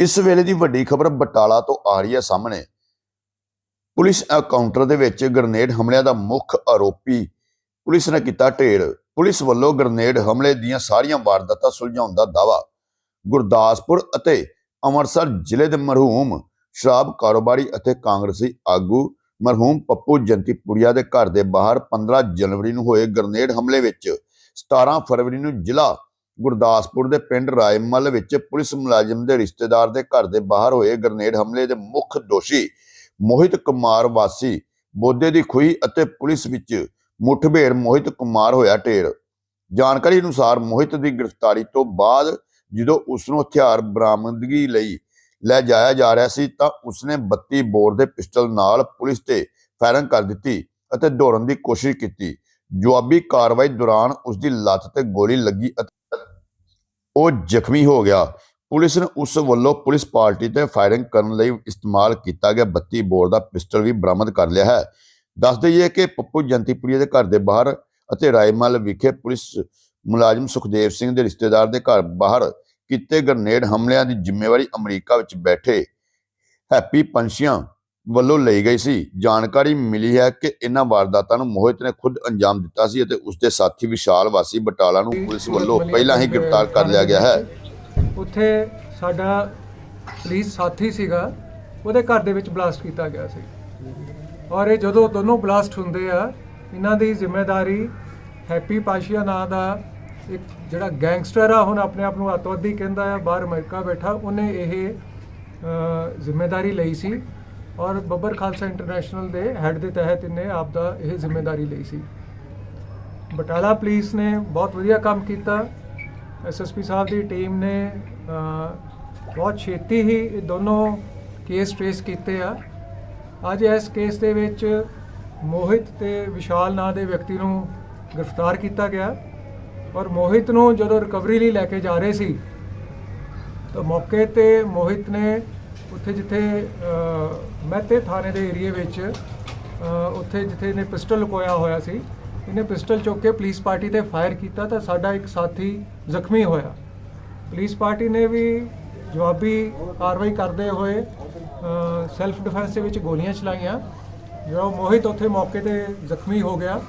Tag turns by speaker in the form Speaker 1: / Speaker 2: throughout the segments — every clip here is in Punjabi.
Speaker 1: ਇਸ ਵੇਲੇ ਦੀ ਵੱਡੀ ਖਬਰ ਬਟਾਲਾ ਤੋਂ ਆ ਰਹੀ ਹੈ ਸਾਹਮਣੇ। ਪੁਲਿਸ ਐਨਕਾਊਂਟਰ ਦੇ ਵਿੱਚ ਗ੍ਰਨੇਡ ਹਮਲਿਆਂ ਦਾ ਮੁੱਖ ਆਰੋਪੀ ਪੁਲਿਸ ਨੇ ਕੀਤਾ ਢੇਰ। ਪੁਲਿਸ ਵੱਲੋਂ ਗ੍ਰਨੇਡ ਹਮਲੇ ਦੀਆਂ ਸਾਰੀਆਂ ਵਾਰਦਾਤਾਂ ਸੁਲਝਾਉਣ ਦਾ ਦਾਅਵਾ। ਗੁਰਦਾਸਪੁਰ ਅਤੇ ਅੰਮ੍ਰਿਤਸਰ ਜ਼ਿਲ੍ਹੇ ਦੇ ਮਰਹੂਮ ਸ਼ਰਾਬ ਕਾਰੋਬਾਰੀ ਅਤੇ ਕਾਂਗਰਸੀ ਆਗੂ ਮਰਹੂਮ ਪੱਪੂ ਜੰਤੀਪੁਰੀਆ ਦੇ ਘਰ ਦੇ ਬਾਹਰ 15 ਜਨਵਰੀ ਨੂੰ ਹੋਏ ਗ੍ਰਨੇਡ ਹਮਲੇ ਵਿੱਚ 17 ਫਰਵਰੀ ਨੂੰ ਜ਼ਿਲ੍ਹਾ ਗੁਰਦਾਸਪੁਰ ਦੇ ਪਿੰਡ ਰਾਏਮਲ ਵਿੱਚ ਪੁਲਿਸ ਮੁਲਾਜ਼ਮ ਦੇ ਰਿਸ਼ਤੇਦਾਰ ਦੇ ਘਰ ਦੇ ਬਾਹਰ ਹੋਏ ਗ੍ਰਨੇਡ ਹਮਲੇ ਦੇ ਮੁੱਖ ਦੋਸ਼ੀ ਮੋਹਿਤ ਕੁਮਾਰ ਵਾਸੀ, ਬੋਦੇ ਦੀ ਖੂਹੀ ਅਤੇ ਪੁਲਿਸ ਵਿੱਚ ਮੁਠਭੇੜ ਮੋਹਿਤ ਕੁਮਾਰ ਹੋਇਆ ਢੇਰ। ਜਾਣਕਾਰੀ ਅਨੁਸਾਰ ਮੋਹਿਤ ਦੀ ਗ੍ਰਿਫਤਾਰੀ ਤੋਂ ਬਾਅਦ ਜਦੋਂ ਉਸ ਨੂੰ ਹਥਿਆਰ ਬਰਾਮਦਗੀ ਲਈ ਲੈ ਜਾਇਆ ਜਾ ਰਿਹਾ ਸੀ ਤਾਂ ਉਸਨੇ 32 ਬੋਰ ਦੇ ਪਿਸਟਲ ਨਾਲ ਪੁਲਿਸ ਤੇ ਫਾਇਰਿੰਗ ਕਰ ਦਿੱਤੀ ਅਤੇ ਦੌੜਨ ਦੀ ਕੋਸ਼ਿਸ਼ ਕੀਤੀ। ਜਵਾਬੀ ਕਾਰਵਾਈ ਦੌਰਾਨ ਉਸ ਦੀ ਲੱਤ ਤੇ ਗੋਲੀ ਲੱਗੀ ਅਤੇ ਉਹ ਜ਼ਖਮੀ ਹੋ ਗਿਆ। ਪੁਲਿਸ ਨੇ ਉਸ ਵੱਲੋਂ ਪੁਲਿਸ ਪਾਰਟੀ ਤੇ ਫਾਇਰਿੰਗ ਕਰਨ ਲਈ ਇਸਤੇਮਾਲ ਕੀਤਾ ਗਿਆ 32 ਬੋਰ ਦਾ ਪਿਸਟਲ ਵੀ ਬਰਾਮਦ ਕਰ ਲਿਆ ਹੈ। ਦੱਸ ਦਈਏ ਕਿ ਪੱਪੂ ਜੰਤੀਪੁਰੀ ਦੇ ਘਰ ਦੇ ਬਾਹਰ ਅਤੇ ਰਾਏਮਲ ਵਿਖੇ ਪੁਲਿਸ ਮੁਲਾਜ਼ਮ ਸੁਖਦੇਵ ਸਿੰਘ ਦੇ ਰਿਸ਼ਤੇਦਾਰ ਦੇ ਘਰ ਬਾਹਰ ਕੀਤੇ ਗ੍ਰਨੇਡ ਹਮਲਿਆਂ ਦੀ ਜ਼ਿੰਮੇਵਾਰੀ ਅਮਰੀਕਾ ਵਿੱਚ ਬੈਠੇ ਹੈਪੀ ਪੰਛੀਆਂ ਵੱਲੋਂ ਲਈ ਗਈ ਸੀ। ਜਾਣਕਾਰੀ ਮਿਲੀ ਹੈ ਕਿ ਇਹਨਾਂ ਵਾਰਦਾਤਾਂ ਨੂੰ ਮੋਹਿਤ ਨੇ ਖੁਦ ਅੰਜਾਮ ਦਿੱਤਾ ਸੀ ਅਤੇ ਉਸ ਦੇ ਸਾਥੀ ਵਿਸ਼ਾਲ ਵਾਸੀ ਬਟਾਲਾ ਨੂੰ ਪੁਲਿਸ ਵੱਲੋਂ ਪਹਿਲਾਂ ਹੀ ਗ੍ਰਿਫਤਾਰ ਕਰ ਲਿਆ ਗਿਆ ਹੈ।
Speaker 2: ਉੱਥੇ ਸਾਡਾ ਪੁਲਿਸ ਸਾਥੀ ਸੀਗਾ ਉਹਦੇ ਘਰ ਦੇ ਵਿੱਚ ਬਲਾਸਟ ਕੀਤਾ ਗਿਆ ਸੀ। ਔਰ ਇਹ ਜਦੋਂ ਦੋਨੋਂ ਬਲਾਸਟ ਹੁੰਦੇ ਆ ਇਹਨਾਂ ਦੀ ਜ਼ਿੰਮੇਵਾਰੀ ਹੈਪੀ ਪਾਸ਼ੀਆ ਨਾਂ ਦਾ ਇੱਕ ਜਿਹੜਾ ਗੈਂਗਸਟਰ ਆ ਹੁਣ ਆਪਣੇ ਆਪ ਨੂੰ ਅੱਤਵਾਦੀ ਕਹਿੰਦਾ ਆ ਬਾਹਰ ਅਮਰੀਕਾ ਬੈਠਾ ਉਹਨੇ ਇਹ ਅ, ਜ਼ਿੰਮੇਵਾਰੀ ਲਈ ਸੀ। ਔਰ ਬੱਬਰ ਖਾਲਸਾ ਇੰਟਰਨੈਸ਼ਨਲ ਦੇ ਹੈੱਡ ਦੇ ਤਹਿਤ ਇਹਨੇ ਆਪ ਦਾ ਇਹ ਜ਼ਿੰਮੇਵਾਰੀ ਲਈ ਸੀ। ਬਟਾਲਾ ਪੁਲਿਸ ਨੇ ਬਹੁਤ ਵਧੀਆ ਕੰਮ ਕੀਤਾ। ਐਸਐਸਪੀ ਸਾਹਿਬ ਦੀ ਟੀਮ ਨੇ ਬਹੁਤ ਛੇਤੀ ਹੀ ਇਹ ਦੋਨੋਂ ਕੇਸ ਟ੍ਰੇਸ ਕੀਤੇ ਆ। ਅੱਜ ਇਸ ਕੇਸ ਦੇ ਵਿੱਚ ਮੋਹਿਤ ਤੇ ਵਿਸ਼ਾਲ ਨਾਂ ਦੇ ਵਿਅਕਤੀ ਨੂੰ ਗ੍ਰਿਫਤਾਰ ਕੀਤਾ ਗਿਆ। ਔਰ ਮੋਹਿਤ ਨੂੰ ਜਦੋਂ ਰਿਕਵਰੀ ਲਈ ਲੈ ਕੇ ਜਾ ਰਹੇ ਸੀ, ਤਾਂ ਮੌਕੇ ਤੇ ਮੋਹਿਤ ਨੇ ਉੱਥੇ ਜਿੱਥੇ ਮਹਿਤੇ ਥਾਣੇ ਦੇ ਏਰੀਏ ਵਿੱਚ ਉੱਥੇ ਜਿੱਥੇ ਇਹਨੇ ਪਿਸਟਲ ਲੁਕੋਇਆ ਹੋਇਆ ਸੀ, ਇਹਨੇ ਪਿਸਟਲ ਚੁੱਕ ਕੇ ਪੁਲਿਸ ਪਾਰਟੀ ਤੇ ਫਾਇਰ ਕੀਤਾ ਤਾਂ ਸਾਡਾ ਇੱਕ ਸਾਥੀ ਜ਼ਖਮੀ ਹੋਇਆ। ਪੁਲਿਸ ਪਾਰਟੀ ਨੇ ਵੀ ਜਵਾਬੀ ਕਾਰਵਾਈ ਕਰਦੇ ਹੋਏ ਸੈਲਫ ਡਿਫੈਂਸ ਦੇ ਵਿੱਚ ਗੋਲੀਆਂ ਚਲਾਈਆਂ। ਜੋ ਮੋਹਿਤ ਉੱਥੇ ਮੌਕੇ ਤੇ ਜ਼ਖਮੀ ਹੋ ਗਿਆ।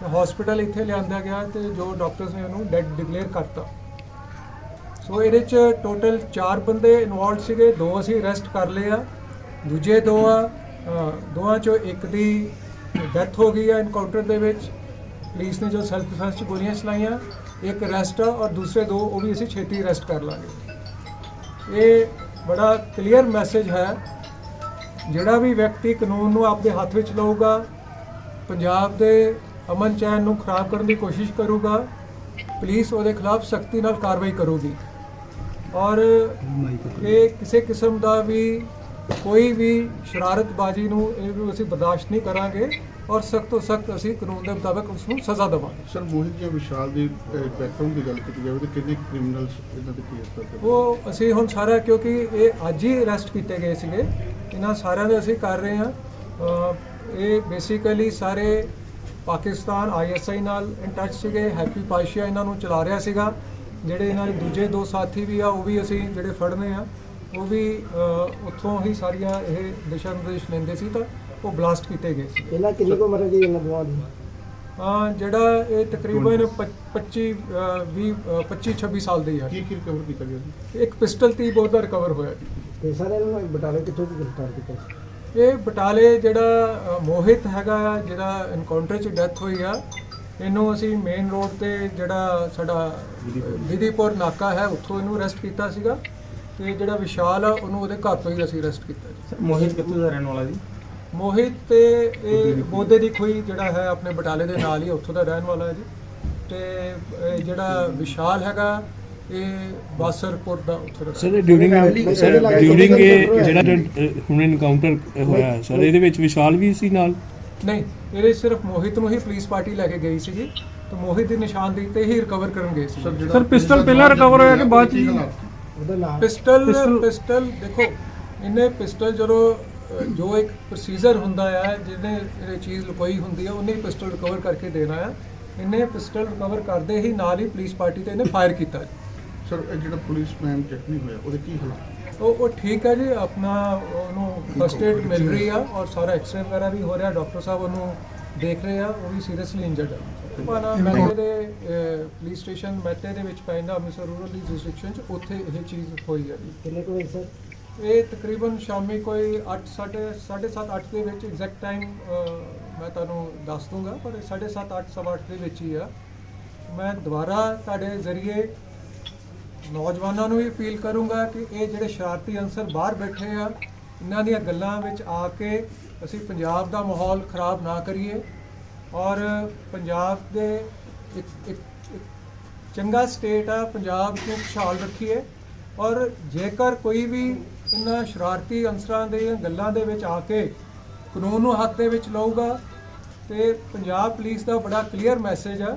Speaker 2: ਤੇ ਹਸਪੀਟਲ ਇੱਥੇ ਲਿਆਂਦਾ ਗਿਆ ਤੇ ਜੋ ਡਾਕਟਰਸ ਨੇ ਉਹਨੂੰ ਡੈਡ ਡਿਕਲੇਅਰ ਕਰਤਾ। ਸੋ ਇਹਦੇ ਚ ਟੋਟਲ 4 ਬੰਦੇ ਇਨਵੋਲਡ ਸੀਗੇ, ਦੋ ਅਸੀਂ ਅਰੈਸਟ ਕਰ ਲਏ ਆ। ਦੂਜੇ ਦੋ ਆ ਦੋਵਾਂ ਚੋਂ ਇੱਕ ਦੀ ਡੈਥ ਹੋ ਗਈ ਆ ਇਨਕਾਊਂਟਰ ਦੇ ਵਿੱਚ। ਪੁਲਿਸ ਨੇ ਜੋ ਸੈਲਫ ਡਿਫੈਂਸ ਚ ਗੋਲੀਆਂ ਚਲਾਈਆਂ, ਇੱਕ ਅਰੈਸਟ ਆ ਔਰ ਦੂਸਰੇ ਦੋ, ਉਹ ਵੀ ਅਸੀਂ ਛੇਤੀ ਅਰੈਸਟ ਕਰ ਲਾਂਗੇ। ਇਹ ਬੜਾ ਕਲੀਅਰ ਮੈਸੇਜ ਹੈ। ਜਿਹੜਾ ਵੀ ਵਿਅਕਤੀ ਕਾਨੂੰਨ ਨੂੰ ਆਪਦੇ ਹੱਥ ਵਿੱਚ ਲਊਗਾ, ਪੰਜਾਬ ਦੇ ਅਮਨ ਚੈਨ ਨੂੰ ਖਰਾਬ ਕਰਨ ਦੀ ਕੋਸ਼ਿਸ਼ ਕਰੂਗਾ, ਪੁਲਿਸ ਉਹਦੇ ਖਿਲਾਫ ਸਖਤੀ ਨਾਲ ਕਾਰਵਾਈ ਕਰੂਗੀ। ਔਰ ਇਹ ਕਿਸੇ ਕਿਸਮ ਦਾ ਵੀ ਕੋਈ ਵੀ ਸ਼ਰਾਰਤਬਾਜ਼ੀ ਨੂੰ ਇਹਨੂੰ ਅਸੀਂ ਬਰਦਾਸ਼ਤ ਨਹੀਂ ਕਰਾਂਗੇ ਔਰ ਸਖਤ ਤੋਂ ਸਖਤ ਅਸੀਂ ਕਾਨੂੰਨ ਦੇ ਮੁਤਾਬਕ ਉਸ ਨੂੰ ਸਜ਼ਾ ਦੇਵਾਂਗੇ।
Speaker 3: ਸਰ ਮੋਹਿਤ ਜਾਂ ਵਿਸ਼ਾਲ ਦੀ ਬੈਕਗ੍ਰਾਉਂਡ ਦੀ ਗੱਲ ਕੀਤੀ ਜਾਵੇ ਤਾਂ ਕਿੰਨੇ ਕ੍ਰਿਮੀਨਲਸ ਇਹਨਾਂ ਦੇ ਕੇਸ ਕਰਦੇ
Speaker 2: ਉਹ ਅਸੀਂ ਹੁਣ ਸਾਰਾ ਕਿਉਂਕਿ ਇਹ ਅੱਜ ਹੀ ਅਰੈਸਟ ਕੀਤੇ ਗਏ ਸੀਗੇ। ਇਹਨਾਂ ਸਾਰਿਆਂ ਦੇ ਅਸੀਂ ਕਰ ਰਹੇ ਹਾਂ। ਇਹ ਬੇਸਿਕਲੀ ਸਾਰੇ ਪਾਕਿਸਤਾਨ ਆਈਐਸਆਈ ਨਾਲ ਇਨ ਟੱਚ ਸੀਗੇ। ਹੈਪੀ ਪਾਸ਼ੀਆ ਇਹਨਾਂ ਨੂੰ ਚਲਾ ਰਿਹਾ ਸੀਗਾ। ਜਿਹੜੇ ਇਹਨਾਂ ਦੇ ਦੂਜੇ ਦੋ ਸਾਥੀ ਵੀ ਆ ਉਹ ਵੀ ਅਸੀਂ ਜਿਹੜੇ ਫੜਨੇ ਆ ਉਹ ਵੀ ਉੱਥੋਂ ਹੀ ਸਾਰੀਆਂ ਇਹ ਦਿਸ਼ਾ ਨਿਰਦੇਸ਼ ਲੈਂਦੇ ਸੀ ਤਾਂ ਉਹ ਬਲਾਸਟ ਕੀਤੇ ਗਏ ਸੀ।
Speaker 4: ਇਹਨਾਂ ਕਿੰਨੀ ਕੁ ਉਮਰ ਹੈ ਜੀ ਇਹਨਾਂ ਦੋਵਾਂ ਦੀ?
Speaker 2: ਹਾਂ ਜਿਹੜਾ ਇਹ ਤਕਰੀਬਨ 25 20 25 26 ਸਾਲ ਦੇ ਆ।
Speaker 3: ਕੀ ਕੀ ਰਿਕਵਰ ਕੀਤਾ ਗਿਆ
Speaker 2: ਇੱਕ ਪਿਸਟਲ 30 ਬੋਰ ਦਾ ਰਿਕਵਰ ਹੋਇਆ ਜੀ।
Speaker 4: ਤੇ ਸਾਰੇ ਇਹਨਾਂ ਨੂੰ ਬਟਾਲੇ ਕਿੱਥੋਂ ਦੀ ਗ੍ਰਿਫਤਾਰ ਕੀਤਾ ਸੀ?
Speaker 2: ਇਹ ਬਟਾਲੇ ਜਿਹੜਾ ਮੋਹਿਤ ਹੈਗਾ ਜਿਹੜਾ ਐਨਕਾਊਂਟਰ 'ਚ ਡੈਥ ਹੋਈ ਆ ਇਹਨੂੰ ਅਸੀਂ ਮੇਨ ਰੋਡ ਤੇ ਜਿਹੜਾ ਸਾਡਾ ਵਿਧੀਪੁਰ। ਨਾਕਾ ਹੈ ਉੱਥੋਂ ਇਹਨੂੰ ਅਰੈਸਟ ਕੀਤਾ ਸੀਗਾ। ਤੇ ਜਿਹੜਾ ਵਿਸ਼ਾਲ ਆ ਉਹਨੂੰ ਉਹਦੇ ਘਰ ਤੋਂ ਹੀ ਅਸੀਂ ਅਰੈਸਟ ਕੀਤਾ ਜੀ।
Speaker 5: ਮੋਹਿਤ ਕਿੱਥੋਂ ਦਾ ਰਹਿਣ ਵਾਲਾ ਜੀ?
Speaker 2: ਮੋਹਿਤ ਤੇ ਇਹ ਬੋਦੇ ਦੀ ਖੋਈ। ਜਿਹੜਾ ਹੈ ਆਪਣੇ ਬਟਾਲੇ ਦੇ ਨਾਲ ਹੀ ਉੱਥੋਂ ਦਾ ਰਹਿਣ ਵਾਲਾ ਹੈ ਜੀ। ਤੇ ਇਹ ਜਿਹੜਾ ਵਿਸ਼ਾਲ ਹੈਗਾ ਇਹ ਬਾਸਰਪੁਰ ਦਾ ਉੱਥੋਂ ਦਾ।
Speaker 6: ਸਰ ਡਿਊਰਿੰਗ ਸਰ ਡਿਊਰਿੰਗ ਇਹ ਜਿਹੜਾ ਹੁਣ ਇਨਕਾਊਂਟਰ ਹੋਇਆ ਸਰ ਇਹਦੇ ਵਿੱਚ ਵਿਸ਼ਾਲ ਵੀ ਸੀ ਨਾਲ?
Speaker 2: ਨਹੀਂ ਇਹਦੇ ਸਿਰਫ ਮੋਹਿਤ ਨੂੰ ਹੀ ਪੁਲਿਸ ਪਾਰਟੀ ਲੈ ਕੇ ਗਈ ਸੀਗੀ ਤੇ ਮੋਹਿਤ ਦੀ ਨਿਸ਼ਾਨਦੇਹੀ ਤੇ ਹੀ ਰਿਕਵਰ ਕਰਨ ਗਏ ਸੀ
Speaker 3: ਸਰ ਪਿਸਟਲ ਪਹਿਲਾਂ ਰਿਕਵਰ ਹੋਇਆ ਕਿ ਬਾਅਦ ਚ
Speaker 4: ਉਹਦਾ ਨਾਮ
Speaker 2: ਪਿਸਟਲ ਪਿਸਟਲ ਦੇਖੋ ਇਹਨੇ ਪਿਸਟਲ ਜਦੋਂ ਜੋ ਇੱਕ ਪ੍ਰੋਸੀਜਰ ਹੁੰਦਾ ਆ ਜਿਹਨੇ ਇਹ ਚੀਜ਼ ਲੁਕੋਈ ਹੁੰਦੀ ਆ ਉਹਨੇ ਪਿਸਟਲ ਰਿਕਵਰ ਕਰਕੇ ਦੇਣਾ ਆ। ਇਹਨੇ ਪਿਸਟਲ ਰਿਕਵਰ ਕਰਦੇ ਹੀ ਨਾਲ ਹੀ ਪੁਲਿਸ ਪਾਰਟੀ ਤੇ ਇਹਨੇ ਫਾਇਰ ਕੀਤਾ
Speaker 3: ਸਰ ਇਹ ਜਿਹੜਾ ਪੁਲਿਸਮੈਨ ਜ਼ਖਮੀ ਹੋਇਆ ਉਹਦੇ ਕੀ ਹਾਲਾਤ?
Speaker 2: ਉਹ ਉਹ ਠੀਕ ਹੈ ਜੀ ਆਪਣਾ ਉਹਨੂੰ ਫਸਟ ਏਡ ਮਿਲ ਰਹੀ ਆ ਔਰ ਸਾਰਾ ਐਕਸਰੇ ਵਗੈਰਾ ਵੀ ਹੋ ਰਿਹਾ ਡਾਕਟਰ ਸਾਹਿਬ ਉਹਨੂੰ ਦੇਖ ਰਹੇ ਆ ਉਹ ਵੀ ਸੀਰੀਅਸਲੀ ਇੰਜਰਡ ਹੈ ਪਾਣਾ ਮੈਟੇ ਦੇ ਪੁਲਿਸ ਸਟੇਸ਼ਨ ਮੈਟੇ ਦੇ ਵਿੱਚ ਪੈਂਦਾ ਅੰਮ੍ਰਿਤਸਰ ਰੂਰਲ ਦੀ ਜੁਰਿਸਡਿਕਸ਼ਨ ਚ ਉੱਥੇ ਇਹ ਚੀਜ਼ ਹੋਈ ਹੈ ਜੀ
Speaker 4: ਕਿੰਨੇ ਕੁ ਵਜੇ ਸਰ
Speaker 2: ਇਹ ਤਕਰੀਬਨ ਸ਼ਾਮੀ ਕੋਈ 8 ਸਾਢੇ 7:30 8 ਦੇ ਵਿੱਚ ਐਗਜ਼ੈਕਟ ਟਾਈਮ ਮੈਂ ਤੁਹਾਨੂੰ ਦੱਸ ਦੂੰਗਾ ਪਰ 7:30 8 ਸਵਾ ਅੱਠ ਦੇ ਵਿੱਚ ਹੀ ਆ ਮੈਂ ਦੁਬਾਰਾ ਤੁਹਾਡੇ ਜ਼ਰੀਏ ਨੌਜਵਾਨਾਂ ਨੂੰ ਵੀ ਅਪੀਲ ਕਰੂੰਗਾ ਕਿ ਇਹ ਜਿਹੜੇ ਸ਼ਰਾਰਤੀ ਅੰਸਰ ਬਾਹਰ ਬੈਠੇ ਆ, ਇਹਨਾਂ ਦੀਆਂ ਗੱਲਾਂ ਵਿੱਚ ਆ ਕੇ ਅਸੀਂ ਪੰਜਾਬ ਦਾ ਮਾਹੌਲ ਖਰਾਬ ਨਾ ਕਰੀਏ ਔਰ ਪੰਜਾਬ ਦੇ ਇੱਕ ਇੱਕ ਚੰਗਾ ਸਟੇਟ ਆ, ਪੰਜਾਬ ਨੂੰ ਖੁਸ਼ਹਾਲ ਰੱਖੀਏ ਔਰ ਜੇਕਰ ਕੋਈ ਵੀ ਇਹਨਾਂ ਸ਼ਰਾਰਤੀ ਅੰਸਰਾਂ ਦੇ ਗੱਲਾਂ ਦੇ ਵਿੱਚ ਆ ਕੇ ਕਾਨੂੰਨ ਨੂੰ ਹੱਥ ਦੇ ਵਿੱਚ ਲਊਗਾ ਤੇ ਪੰਜਾਬ ਪੁਲਿਸ ਦਾ ਬੜਾ ਕਲੀਅਰ ਮੈਸੇਜ ਆ